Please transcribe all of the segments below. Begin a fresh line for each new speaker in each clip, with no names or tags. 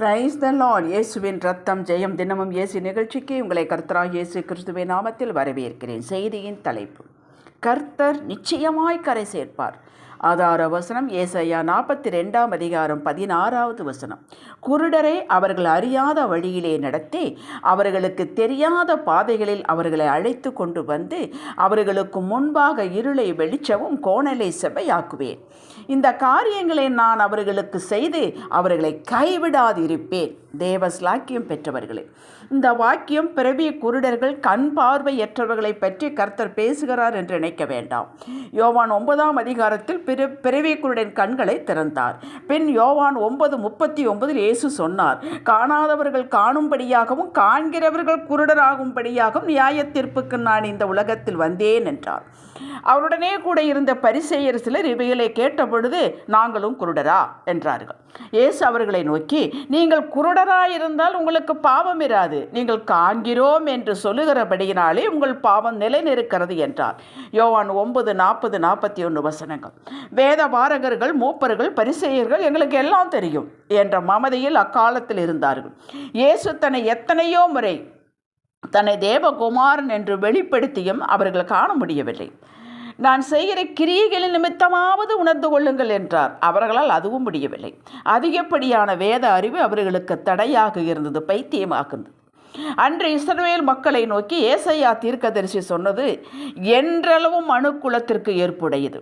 Praise the Lord இயேசுவின் ரத்தம் ஜெயம் தினமும் இயேசு நிகழ்ச்சிக்கு உங்களை கர்த்தராக இயேசு கிறிஸ்துவின் நாமத்தில் வரவேற்கிறேன். செய்தியின் தலைப்பு கர்த்தர் நிச்சயமாய் கரை சேர்ப்பார். ஆதார வசனம் ஏசையா நாற்பத்தி ரெண்டாம் அதிகாரம் பதினாறாவது வசனம். குருடரை அவர்கள் அறியாத வழியிலே நடத்தி அவர்களுக்கு தெரியாத பாதைகளில் அவர்களை அழைத்து கொண்டு வந்து அவர்களுக்கு முன்பாக இருளை வெளிச்சவும் கோணலை செவ்வையாக்குவேன். இந்த காரியங்களை நான் அவர்களுக்கு செய்து அவர்களை கைவிடாதிருப்பேன். தேவ ஸ்லாக்கியம் பெற்றவர்களே இந்த வாக்கியம் பிறவி குருடர்கள் கண் பார்வையற்றவர்களை பற்றி கர்த்தர் பேசுகிறார் என்று நினைக்க வேண்டாம். யோவான் ஒன்பதாம் அதிகாரத்தில் பிற பிறவிக்குருடன் கண்களை திறந்தார். பின் யோவான் ஒன்பது முப்பத்தி ஒன்பதில் இயேசு சொன்னார் காணாதவர்கள் காணும்படியாகவும் காண்கிறவர்கள் குருடராகும்படியாகவும் நியாய தீர்ப்புக்கு நான் இந்த உலகத்தில் வந்தேன் என்றார். அவருடனே கூட இருந்த பரிசெயர் சிலர் இவைகளை கேட்டபொழுது நாங்களும் குருடரா என்றார்கள். இயேசு அவர்களை நோக்கி நீங்கள் குருடராயிருந்தால் உங்களுக்கு பாவம் இராது. நீங்கள் காண்கிறோம் என்று சொல்லுகிறபடியினாலே உங்கள் பாவம் நிலைநிற்கிறது என்றார். யோவான் ஒன்பது நாற்பது நாற்பத்தி ஒன்று வசனங்கள். வேத பாரகர்கள் மூப்பர்கள் பரிசெயர்கள் எங்களுக்கு எல்லாம் தெரியும் என்ற மமதையில் அக்காலத்தில் இருந்தார்கள். இயேசு தன்னை எத்தனையோ முறை தன்னை தேவகுமாரன் என்று வெளிப்படுத்தியும் அவர்கள் காண முடியவில்லை. நான் செய்கிற கிரியைகளின் நிமித்தமாவது உணர்ந்து கொள்ளுங்கள் என்றார். அவர்களால் அதுவும் முடியவில்லை. அதிகப்படியான வேத அறிவு அவர்களுக்கு தடையாக இருந்தது பைத்தியமாக்குது அன்று இஸ்ரவேல் மக்களை நோக்கி ஏசையா தீர்க்கதரிசி சொன்னது என்றளவும் அணுக்குலத்திற்கு ஏற்புடையது.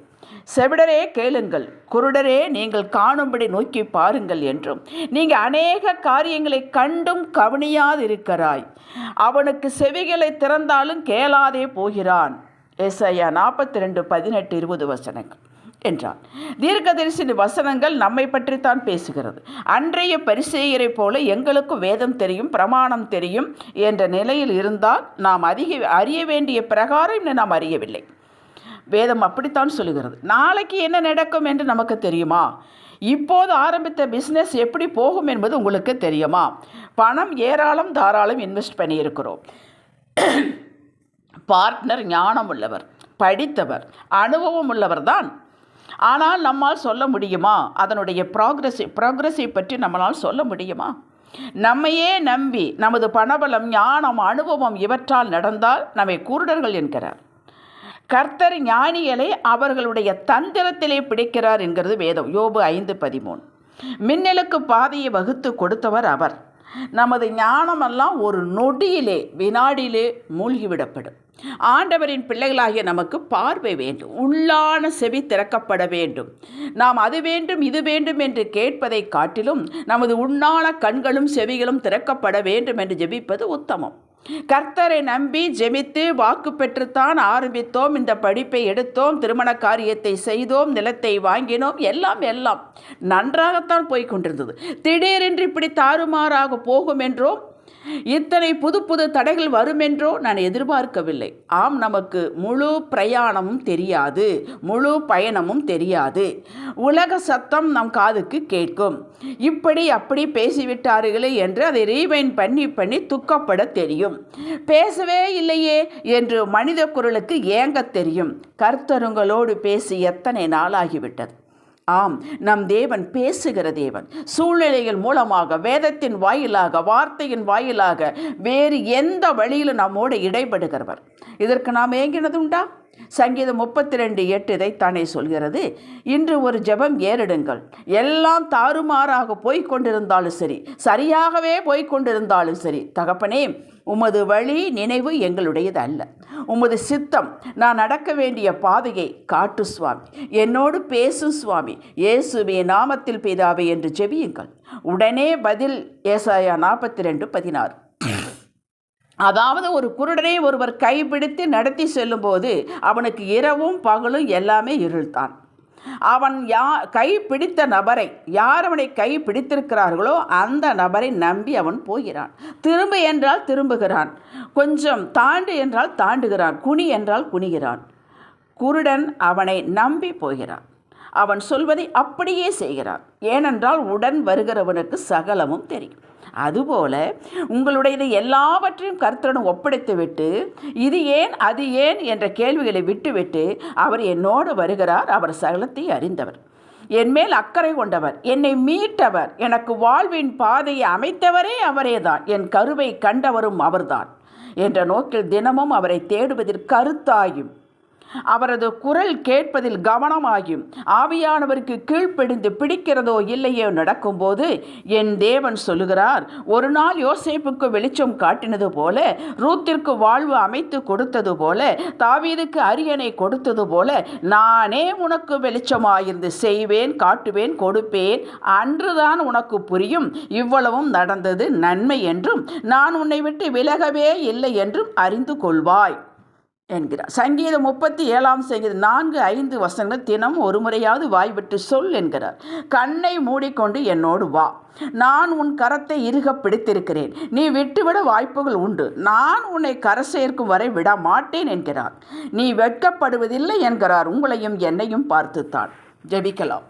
செவிடரே கேளுங்கள் குருடரே நீங்கள் காணும்படி நோக்கி பாருங்கள் என்றும். நீங்கள் அநேக காரியங்களை கண்டும் கவனியாதிருக்கிறாய். அவனுக்கு செவிகளை திறந்தாலும் கேளாதே போகிறான். எஸ்ஐயா நாற்பத்தி ரெண்டு பதினெட்டு இருபது வசனங்கள் என்றான். தீர்க்கதரிசின் வசனங்கள் நம்மை பற்றித்தான் பேசுகிறது. அன்றைய பரிசெயரை போல எங்களுக்கு வேதம் தெரியும் பிரமாணம் தெரியும் என்ற நிலையில் இருந்தால் நாம் அதிக அறிய வேண்டிய பிரகாரம் நாம் அறியவில்லை. வேதம் அப்படித்தான் சொல்லுகிறது. நாளைக்கு என்ன நடக்கும் என்று நமக்கு தெரியுமா? இப்போது ஆரம்பித்த பிஸ்னஸ் எப்படி போகும் என்பது உங்களுக்கு தெரியுமா? பணம் ஏராளம் தாராளம் இன்வெஸ்ட் பண்ணியிருக்கிறோம். பார்ட்னர் ஞானம் உள்ளவர் படித்தவர் அனுபவம் உள்ளவர் தான். ஆனால் நம்மால் சொல்ல முடியுமா? அதனுடைய ப்ராக்ரஸை ப்ராக்ரஸை பற்றி நம்மளால் சொல்ல முடியுமா? நம்மையே நம்பி நமது பணபலம் ஞானம் அனுபவம் இவற்றால் நடந்தால் நம்மை குருடர்கள் என்கிறார். கர்த்தர் ஞானிகளை அவர்களுடைய தந்திரத்திலே பிடிக்கிறார் என்கிறது வேதம். யோபு ஐந்து பதிமூணு. மின்னலுக்கு பாதையை வகுத்து கொடுத்தவர் அவர். நமது ஞானமெல்லாம் ஒரு நொடியிலே வினாடியிலே மூழ்கிவிடப்படும். ஆண்டவரின் பிள்ளைகளாகிய நமக்கு பார்வை வேண்டும். உள்ளான செவி திறக்கப்பட வேண்டும். நாம் அது வேண்டும் இது வேண்டும் என்று கேட்பதை காட்டிலும் நமது உண்ணான கண்களும் செவிகளும் திறக்கப்பட வேண்டும் என்று ஜெபிப்பது உத்தமம். கர்த்தரை நம்பி ஜெபித்து வாக்கு பெற்றுத்தான் ஆரம்பித்தோம். இந்த படிப்பை எடுத்தோம். திருமண காரியத்தை செய்தோம். நிலத்தை வாங்கினோம். எல்லாம் எல்லாம் நன்றாகத்தான் போய் கொண்டிருந்தது. திடீரென்று இப்படி தாறுமாறாக போகும் என்றோம் இத்தனை புது புது தடைகள் வருமென்றோ நான் எதிர்பார்க்கவில்லை. ஆம் நமக்கு முழு பிரயாணமும் தெரியாது முழு பயணமும் தெரியாது. உலக சத்தம் நம் காதுக்கு கேட்கும். இப்படி அப்படி பேசிவிட்டார்களே என்று அதை ரீவைன் பண்ணி பண்ணி துக்கப்பட தெரியும். பேசவே இல்லையே என்று மனித குரலுக்கு ஏங்க தெரியும். கர்த்தருங்களோடு பேசி எத்தனை நாளாகிவிட்டது? ஆம் நம் தேவன் பேசுகிற தேவன். சூழ்நிலைகள் மூலமாக வேதத்தின் வாயிலாக வார்த்தையின் வாயிலாக வேறு எந்த வழியிலும் நம்மோடு இடைபடுகிறவர். இதற்கு நாம் ஏங்கினதுண்டா? சங்கீதம் முப்பத்தி ரெண்டு எட்டு இதைத்தானே சொல்கிறது. இன்று ஒரு ஜெபம் ஏறிடுங்கள். எல்லாம் தாறுமாறாக போய்க் கொண்டிருந்தாலும் சரி சரியாகவே போய்க் கொண்டிருந்தாலும் சரி தகப்பனே உமது வழி நினைவு எங்களுடையது அல்ல உமது சித்தம் நான் நடக்க வேண்டிய பாதையை காட்டு சுவாமி. என்னோடு பேசும் சுவாமி. இயேசுவே நாமத்தில் பெய்தாவே என்று ஜெபியுங்கள். உடனே பதில் ஏசாயா நாற்பத்தி ரெண்டு பதினாறு. அதாவது ஒரு குருடனை ஒருவர் கைப்பிடித்து நடத்தி செல்லும்போது அவனுக்கு இரவும் பகலும் எல்லாமே இருள்தான். அவன் யா கை பிடித்த நபரை யார் அவனை கை பிடித்திருக்கிறார்களோ அந்த நபரை நம்பி அவன் போகிறான். திரும்ப என்றால் திரும்புகிறான். கொஞ்சம் தாண்டு என்றால் தாண்டுகிறான். குனி என்றால் குனிகிறான். குருடன் அவனை நம்பி போகிறான். அவன் சொல்வதை அப்படியே செய்கிறான். ஏனென்றால் உடன் வருகிறவனுக்கு சகலமும் தெரியும். அதுபோல உங்களுடையது எல்லாவற்றையும் கர்த்தரிடம் ஒப்படைத்துவிட்டு இது ஏன் அது ஏன் என்ற கேள்விகளை விட்டுவிட்டு அவர் என்னோடு வருகிறார் அவர் சகலத்தை அறிந்தவர். என் மேல் அக்கறை கொண்டவர் என்னை மீட்டவர் எனக்கு வாழ்வின் பாதையை அமைத்தவரே அவரேதான் என் கருவை கண்டவரும் அவர்தான் என்ற நோக்கில் தினமும் அவரை தேடுவதில் கருத்தாயும் அவரது குரல் கேட்பதில் கவனமாகியும் ஆவியானவருக்கு கீழ்ப்படிந்து பிடிக்கிறதோ இல்லையோ நடக்கும்போது என் தேவன் சொல்லுகிறார் ஒரு நாள் யோசேப்புக்கு வெளிச்சம் காட்டினது போல ரூத்திற்கு வாழ்வு அமைத்து கொடுத்தது போல தாவீதுக்கு அரியணை கொடுத்தது போல நானே உனக்கு வெளிச்சமாயிருந்து செய்வேன் காட்டுவேன் கொடுப்பேன் அன்றுதான் உனக்கு புரியும் இவ்வளவும் நடந்தது நன்மை என்றும் நான் உன்னை விட்டு விலகவே இல்லை என்றும் அறிந்து கொள்வாய். என்கிறார். சங்கீதம் முப்பத்தி ஏழாம் சங்கீதம் நான்கு ஐந்து வசனங்கள் தினம் ஒரு முறையாவது வாய்விட்டு சொல் என்கிறார். கண்ணை மூடிக்கொண்டு என்னோடு வா. நான் உன் கரத்தை இறுக பிடித்திருக்கிறேன். நீ விட்டுவிட வாய்ப்புகள் உண்டு. நான் உன்னை கர சேர்க்கும் வரை விட மாட்டேன் என்கிறார். நீ வெட்கப்படுவதில்லை என்கிறார். உங்களையும் என்னையும் பார்த்துத்தான். ஜெபிக்கலாம்.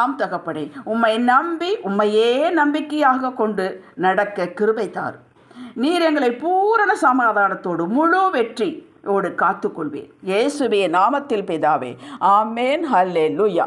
ஆம் தகப்படை உம்மை நம்பி உம்மையே நம்பிக்கையாக கொண்டு நடக்க கிருபை தார் நீர் எங்களை பூரண சமாதானத்தோடு முழு வெற்றி ஓடு காத்துக்கொள்வேன் இயேசுவே நாமத்தில் பிதாவே ஆமேன் ஹல்லே லூயா